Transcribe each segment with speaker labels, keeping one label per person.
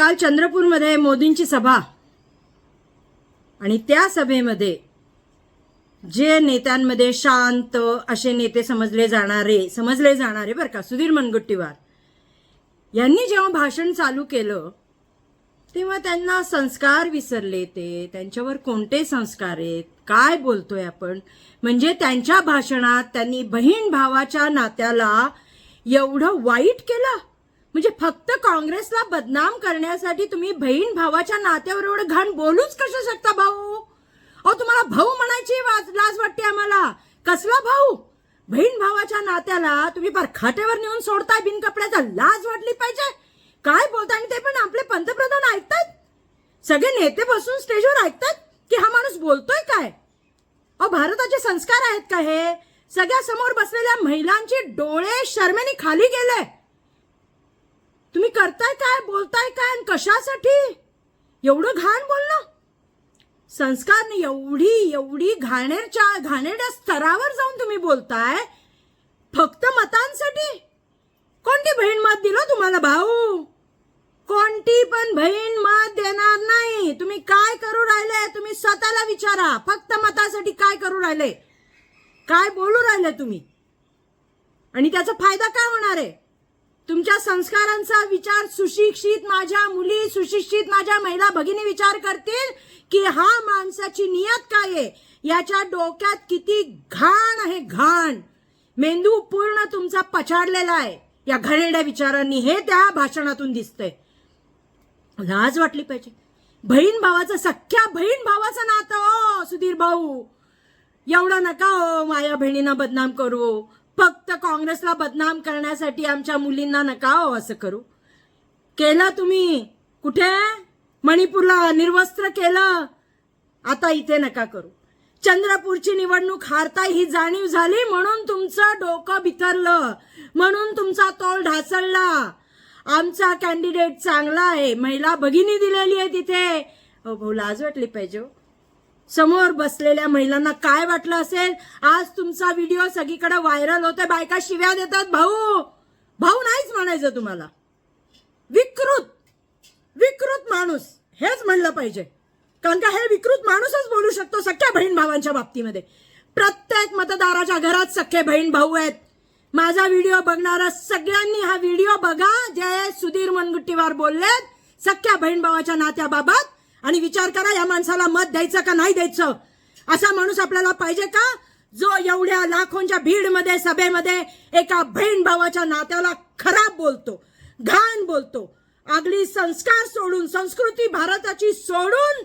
Speaker 1: काल चंद्रपूरमध्ये मोदींची सभा. आणि त्या सभेमध्ये जे नेत्यांमध्ये शांत असे नेते समजले जाणारे समजले जाणारे बरं का सुधीर मनगुट्टीवार यांनी जेव्हा भाषण चालू केलं तेव्हा त्यांना संस्कार विसरले ते. त्यांच्यावर कोणते संस्कार आहेत? काय बोलतोय आपण? म्हणजे त्यांच्या भाषणात त्यांनी बहीण भावाच्या नात्याला एवढं वाईट केलं? म्हणजे फक्त काँग्रेसला बदनाम करण्यासाठी तुम्ही बहीण भावाच्या नात्यावर एवढं घाण बोलूच कसं शकता भाऊ? अहो तुम्हाला भाऊ म्हणायची वाज- लाज वाटते आम्हाला. कसला भाऊ? बहीण भावाच्या नात्याला तुम्ही फार खाट्यावर नेऊन सोडताय बिन कपड्याचा लाज वाटली पाहिजे. काय बोलताय आणि ते पण आपले पंतप्रधान ऐकतात? सगळे नेते बसून स्टेजवर ऐकतात की हा माणूस बोलतोय काय? अहो भारताचे संस्कार आहेत का हे? सगळ्या समोर बसलेल्या महिलांचे डोळे शर्मेने खाली गेले. तुम्ही करताय काय बोलताय काय आणि कशासाठी? एवढं घाण बोलणं? संस्कारने एवढी एवढी घाणेरच्या घाणेरड्या स्तरावर जाऊन तुम्ही बोलताय? फक्त मतांसाठी? कोणती बहीण मत दिलं तुम्हाला भाऊ? कोणती पण बहीण मत देणार नाही. तुम्ही काय करू राहिले? तुम्ही स्वतःला विचारा. फक्त मतासाठी काय करू राहिले? काय बोलू राहिले तुम्ही? आणि त्याचा फायदा काय होणार आहे? तुमच्या संस्कारांचा विचार सुशिक्षित माझ्या मुली सुशिक्षित माझ्या महिला भगिनी विचार करतील की हा माणसाची नियत काय आहे? याच्या डोक्यात किती घाण आहे घाण. मेंदू पूर्ण तुमचा पछाडलेला आहे. या घरेड्या विचारांनी हे त्या भाषणातून दिसतंय. लाज वाटली पाहिजे. बहीण भावाचं सख्या बहीण भावाचं नातं हो, सुधीर भाऊ. एवढं नका हो माया बहिणींना बदनाम करू. फक्त काँग्रेसला बदनाम करण्यासाठी आमच्या मुलींना नका हो असं करू. केलं तुम्ही. कुठे? मणिपूरला निर्वस्त्र केलं. आता इथे नका करू. चंद्रपूरची निवडणूक हारता ही जाणीव झाली म्हणून तुमचं डोकं बिथरलं. म्हणून तुमचा तोल ढासळला. आमचा कॅन्डिडेट चांगला आहे. महिला भगिनी दिलेली आहे तिथे. अहो भाऊ लाज वाटली पाहिजे हो. समोर बसलेल्या महिलांना काय वाटलं असेल? आज तुमचा व्हिडिओ सगळीकडे व्हायरल होतोय. बायका शिव्या देतात. भाऊ भाऊ नाहीच म्हणायचं तुम्हाला. विकृत विकृत माणूस. हेच म्हणलं पाहिजे. कारण का हे विकृत माणूसच बोलू शकतो सख्या बहीण भावांच्या बाबतीमध्ये. प्रत्येक मतदाराच्या घरात सख्खे बहीण भाऊ आहेत. माझा व्हिडिओ बघणारा सगळ्यांनी हा व्हिडिओ बघा. जे सुधीर मनगुट्टीवार बोललेत. सख्या बहीण भावाच्या नात्याबाबत आणि विचार करा या माणसाला मत द्यायचं का नाही द्यायचं? असा माणूस आपल्याला पाहिजे का? जो एवढ्या लाखोंच्या भीडमध्ये सभेमध्ये एका बहीण भावाच्या नात्याला खराब बोलतो घाण बोलतो आगली संस्कार सोडून संस्कृती भारताची सोडून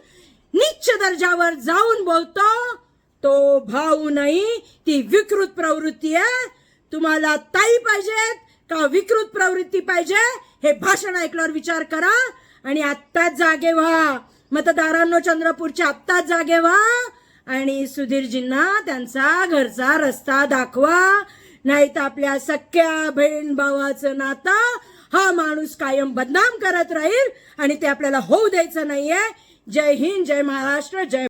Speaker 1: निच्च दर्जावर जाऊन बोलतो तो भाऊ नाही ती विकृत प्रवृत्ती आहे. तुम्हाला ताई पाहिजेत का विकृत प्रवृत्ती पाहिजे? हे भाषण ऐकल्यावर विचार करा आणि आत्ताच जागे व्हा. मतदारांनो चंद्रपूरच्या आत्ताच जागे व्हा आणि सुधीरजींना त्यांचा घरचा रस्ता दाखवा. नाही तर आपल्या सख्या बहीण भावाचं नातं हा माणूस कायम बदनाम करत राहील आणि ते आपल्याला होऊ द्यायचं नाहीये. जय हिंद जय महाराष्ट्र जय